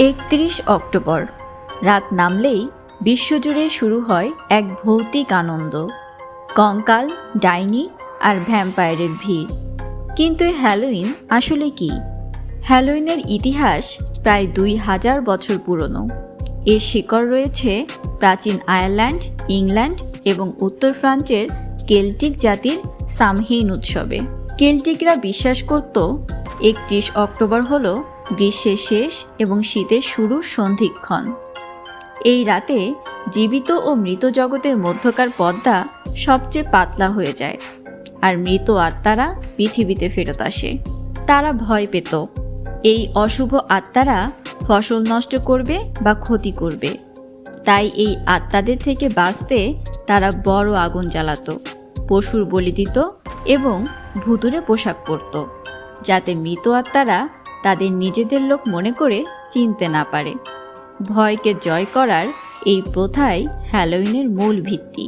একত্রিশ অক্টোবর। রাত নামলেই বিশ্বজুড়ে শুরু হয় এক ভৌতিক আনন্দ। কঙ্কাল, ডাইনি আর ভ্যাম্পায়ারের ভিড়। কিন্তু হ্যালোইন আসলে কি? হ্যালোইনের ইতিহাস প্রায় দুই হাজার বছর পুরনো। এর শিকড় রয়েছে প্রাচীন আয়ারল্যান্ড, ইংল্যান্ড এবং উত্তর ফ্রান্সের কেল্টিক জাতির সামহীন উৎসবে। কেল্টিকরা বিশ্বাস করত, একত্রিশ অক্টোবর হল গ্রীষ্মের শেষ এবং শীতের শুরুর সন্ধিক্ষণ। এই রাতে জীবিত ও মৃত জগতের মধ্যকার পর্দা সবচেয়ে পাতলা হয়ে যায় আর মৃত আত্মারা পৃথিবীতে ফেরত আসে। তারা ভয় পেত। এই অশুভ আত্মারা ফসল নষ্ট করবে বা ক্ষতি করবে। তাই এই আত্মাদের থেকে বাঁচতে তারা বড় আগুন জ্বালাত, পশুর বলি দিত এবং ভুতুরে পোশাক পরত, যাতে মৃত আত্মারা তাদের নিজেদের লোক মনে করে চিনতে না পারে। ভয়কে জয় করার এই প্রথাই হ্যালোইনের মূল ভিত্তি।